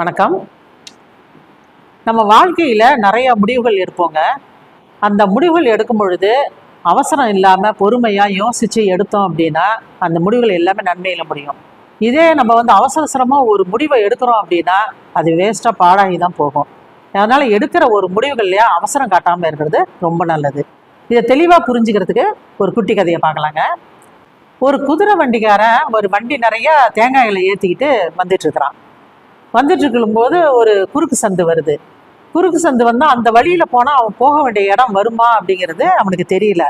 வணக்கம். நம்ம வாழ்க்கையில் நிறைய முடிவுகள் எடுப்போங்க. அந்த முடிவுகள் எடுக்கும் பொழுது அவசரம் இல்லாமல் பொறுமையாக யோசித்து எடுத்தோம் அப்படின்னா அந்த முடிவுகள் எல்லாமே நன்மையில் முடியும். இதே நம்ம வந்து அவசர அவசரமாக ஒரு முடிவை எடுக்கிறோம் அப்படின்னா அது வேஸ்ட்டாக பாடாகி தான் போகும். அதனால் எடுக்கிற ஒரு முடிவுகள்லையா அவசரம் காட்டாமல் இருக்கிறது ரொம்ப நல்லது. இதை தெளிவாக புரிஞ்சுக்கிறதுக்கு ஒரு குட்டி கதையை பார்க்கலாங்க. ஒரு குதிரை வண்டிக்காரன் ஒரு வண்டி நிறைய தேங்காய்களை ஏற்றிக்கிட்டு வந்துட்டு இருக்கிறான். வந்துட்டு இருக்கும்போது ஒரு குறுக்கு சந்து வருது. குறுக்கு சந்து வந்தால் அந்த வழியில் போனால் அவன் போக வேண்டிய இடம் வருமா அப்படிங்கிறது அவனுக்கு தெரியல.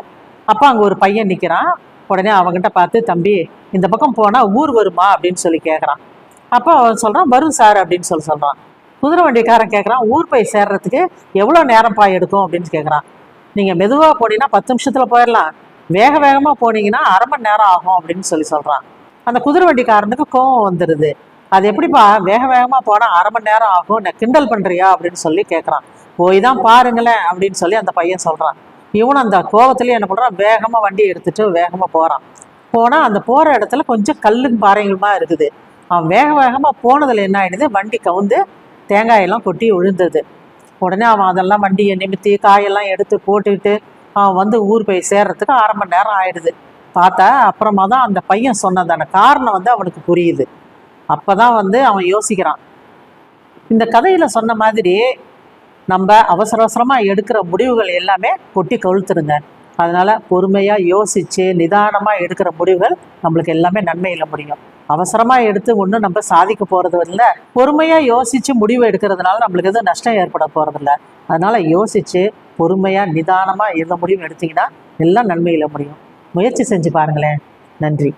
அப்போ அங்கே ஒரு பையன் நிற்கிறான் உடனே அவங்ககிட்ட பார்த்து தம்பி இந்த பக்கம் போனால் ஊர் வருமா? அப்படின்னு சொல்லி கேட்குறான் அப்போ அவன் சொல்கிறான் வரும் சார் அப்படின்னு சொல்லி சொல்கிறான் குதிரை வண்டிக்காரன் கேட்குறான் ஊர் போய் சேர்றதுக்கு எவ்வளோ நேரம் பாய் எடுக்கும்? அப்படின்னு கேட்குறான் நீங்கள் மெதுவாக போனீங்கன்னா பத்து நிமிஷத்தில் போயிடலாம் வேக வேகமாக போனீங்கன்னா அரை மணி நேரம் ஆகும் அப்படின்னு சொல்லி சொல்கிறான் அந்த குதிரை வண்டிக்காரனுக்கு கோவம் வந்துடுது அது எப்படிப்பா? வேக வேகமாக போனால் அரை மணி நேரம் ஆகும். நான் கிண்டல் பண்ணுறியா அப்படின்னு சொல்லி கேட்குறான் போய் தான் பாருங்களேன் அப்படின்னு சொல்லி அந்த பையன் சொல்கிறான் இவனும் அந்த கோவத்துலேயே என்ன பண்ணுறான் வேகமாக வண்டி எடுத்துகிட்டு வேகமாக போகிறான் போனால் அந்த போகிற இடத்துல கொஞ்சம் கல்லுங்க பாறைகளுமா இருக்குது. அவன் வேக வேகமாக போனதில் என்ன ஆயிடுது? வண்டி கவுந்து தேங்காயெல்லாம் கொட்டி விழுந்தது உடனே அவன் அதெல்லாம் வண்டியை நிமித்தி காயெல்லாம் எடுத்து போட்டுக்கிட்டு அவன் வந்து ஊர் போய் சேர்றதுக்கு அரை மணி நேரம் ஆயிடுது. பார்த்தா அப்புறமா தான் அந்த பையன் சொன்னதான காரணம் வந்து அவனுக்கு புரியுது. அப்பதான் வந்து அவன் யோசிக்கிறான். இந்த கதையில சொன்ன மாதிரி நம்ம அவசர அவசரமா எடுக்கிற முடிவுகள் எல்லாமே கொட்டி கவிழ்த்துருங்க. அதனால பொறுமையா யோசிச்சு நிதானமா எடுக்கிற முடிவுகள் நம்மளுக்கு எல்லாமே நன்மையில முடியும். அவசரமா எடுத்து ஒன்றும் நம்ம சாதிக்க போறது இல்லை பொறுமையா யோசிச்சு முடிவு எடுக்கிறதுனால நம்மளுக்கு எதுவும் நஷ்டம் ஏற்பட போறதில்ல. அதனால யோசிச்சு பொறுமையா நிதானமா எந்த முடிவும் எடுத்தீங்கன்னா எல்லாம் நன்மையில முடியும். முயற்சி செஞ்சு பாருங்களேன். நன்றி.